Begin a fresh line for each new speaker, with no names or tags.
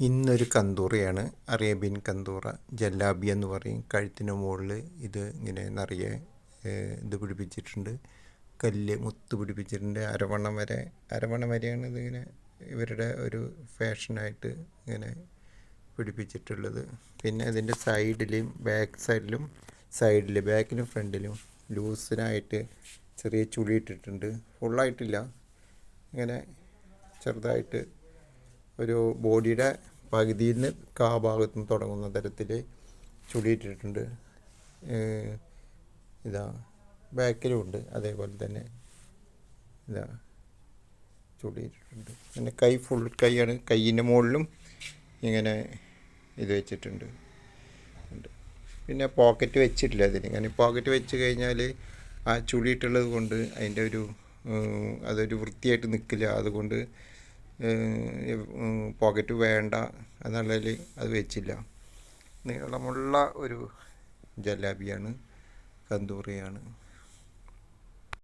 ഇന്നൊരു കന്തൂറയാണ്. അറേബ്യൻ കന്തൂറ ജല്ലാബി എന്ന് പറയും. കഴുത്തിന് മുകളിൽ ഇത് ഇങ്ങനെ നിറയെ ഇത് പിടിപ്പിച്ചിട്ടുണ്ട്. കല്ല് മുത്ത് പിടിപ്പിച്ചിട്ടുണ്ട്. അരവണ്ണം വരെ അരവണ്ണം വരെയാണ് ഇതിങ്ങനെ ഇവരുടെ ഒരു ഫാഷനായിട്ട് ഇങ്ങനെ പിടിപ്പിച്ചിട്ടുള്ളത്. പിന്നെ അതിന്റെ സൈഡിലും ബാക്ക് സൈഡിലും സൈഡിൽ ബാക്കിലും ഫ്രണ്ടിലും ലൂസിനായിട്ട് ചെറിയ ചുളി ഇട്ടിട്ടുണ്ട്. ഫുള്ളായിട്ടില്ല. ഇങ്ങനെ ചെറുതായിട്ട് ഒരു ബോഡിയുടെ പകുതിയിൽ നിന്ന് കാ ഭാഗത്ത് നിന്ന് തുടങ്ങുന്ന തരത്തിൽ ചുളിയിട്ടിട്ടുണ്ട് ഇതാ ബാക്കിലും ഉണ്ട്. അതേപോലെ തന്നെ ഇതാ ചുളിയിട്ടിട്ടുണ്ട് പിന്നെ കൈ ഫുൾ കൈയാണ് കൈയിന്റെ മുകളിലും ഇങ്ങനെ ഇത് വെച്ചിട്ടുണ്ട്. പിന്നെ പോക്കറ്റ് വെച്ചിട്ടില്ല അതിന്. ഇങ്ങനെ പോക്കറ്റ് വെച്ച് കഴിഞ്ഞാൽ ആ ചുളിയിട്ടുള്ളത് കൊണ്ട് അതിന്റെ ഒരു അതൊരു വൃത്തിയായിട്ട് നിൽക്കില്ല. അതുകൊണ്ട് പോക്കറ്റ് വേണ്ട എന്നുള്ളതിൽ അത് വെച്ചില്ല. നീളമുള്ള ഒരു ജലാബിയാണ് കന്തൂറിയാണ്